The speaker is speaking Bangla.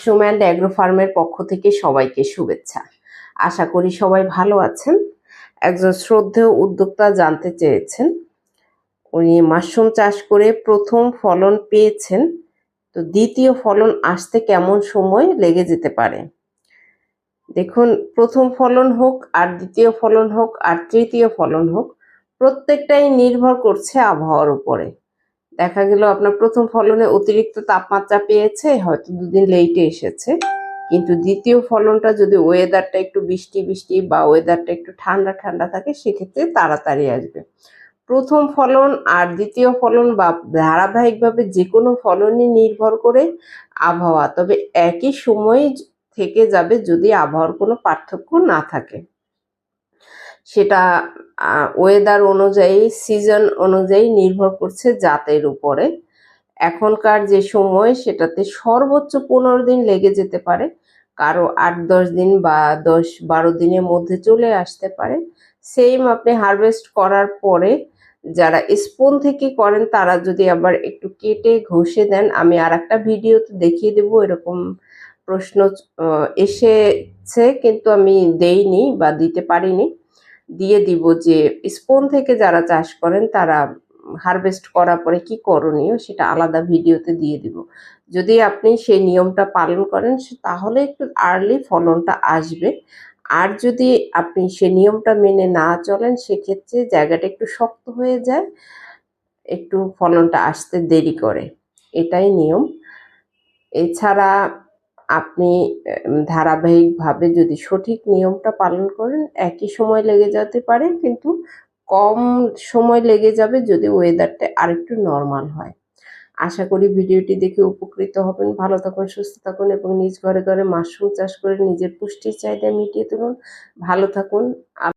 মাশরুম অ্যাগ্রো ফার্মের পক্ষ থেকে সবাইকে শুভেচ্ছা। আশা করি সবাই ভালো আছেন। একজন শ্রদ্ধেয় উদ্যোক্তা জানতে চেয়েছেন। উনি মাশরুম চাষ করে প্রথম ফলন পেয়েছেন। তো দ্বিতীয় ফলন আসতে কেমন সময় লেগে যেতে পারে? দেখুন, প্রথম ফলন হোক, আর দ্বিতীয় ফলন হোক, আর তৃতীয় ফলন হোক, প্রত্যেকটাই নির্ভর করছে আবহাওয়ার উপরে। দেখা গেল আপনার প্রথম ফলনে অতিরিক্ত তাপমাত্রা পেয়েছে, হয়তো দুদিন লেটে এসেছে। কিন্তু দ্বিতীয় ফলনটা যদি ওয়েদারটা একটু বৃষ্টি বৃষ্টি বা ওয়েদারটা একটু ঠান্ডা ঠান্ডা থাকে, সেক্ষেত্রে তাড়াতাড়ি আসবে। প্রথম ফলন আর দ্বিতীয় ফলন বা ধারাবাহিকভাবে যে কোনো ফলনই নির্ভর করে আবহাওয়া, তবে একই সময় থেকে যাবে যদি আবহাওয়ার কোনো পার্থক্য না থাকে। সেটা ওয়েদার অনুযায়ী সিজন অনুযায়ী নির্ভর করছে জাতের উপরে। এখনকার যে সময়, সেটাতে সর্বোচ্চ পনেরো দিন লেগে যেতে পারে। কারও আট, দশ দিন বা দশ, বারো দিনের মধ্যে চলে আসতে পারে। সেম আপনি হারভেস্ট করার পরে, যারা স্পুন থেকে করেন, তারা যদি আবার একটু কেটে ঘষে দেন, আমি আর একটা ভিডিওতে দেখিয়ে দেবো, এরকম প্রশ্ন এসেছে, কিন্তু আমি দেইনি বা দিতে পারিনি। দিয়ে দিব যে, স্পুন থেকে যারা চাষ করেন তারা হারভেস্ট করার পরে কি করণীয় সেটা আলাদা ভিডিওতে দিয়ে দিব। যদি আপনি সেই নিয়মটা পালন করেন তাহলে একটু আর্লি ফলনটা আসবে। আর যদি আপনি সে নিয়মটা মেনে না চলেন সেক্ষেত্রে জায়গাটা একটু শক্ত হয়ে যায়, একটু ফলনটা আসতে দেরি করে। এটাই নিয়ম। এছাড়া আপনি ধারাবাহিকভাবে যদি সঠিক নিয়মটা পালন করেন, একই সময় লেগে যেতে পারে, কিন্তু কম সময় লেগে যাবে যদি ওয়েদারটা আরেকটু নর্মাল হয়। আশা করি ভিডিওটি দেখে উপকৃত হবেন। ভালো থাকুন, সুস্থ থাকুন এবং নিজ ঘরে ঘরে মাশরুম চাষ করে নিজের পুষ্টির চাহিদা মিটিয়ে তুলুন। ভালো থাকুন।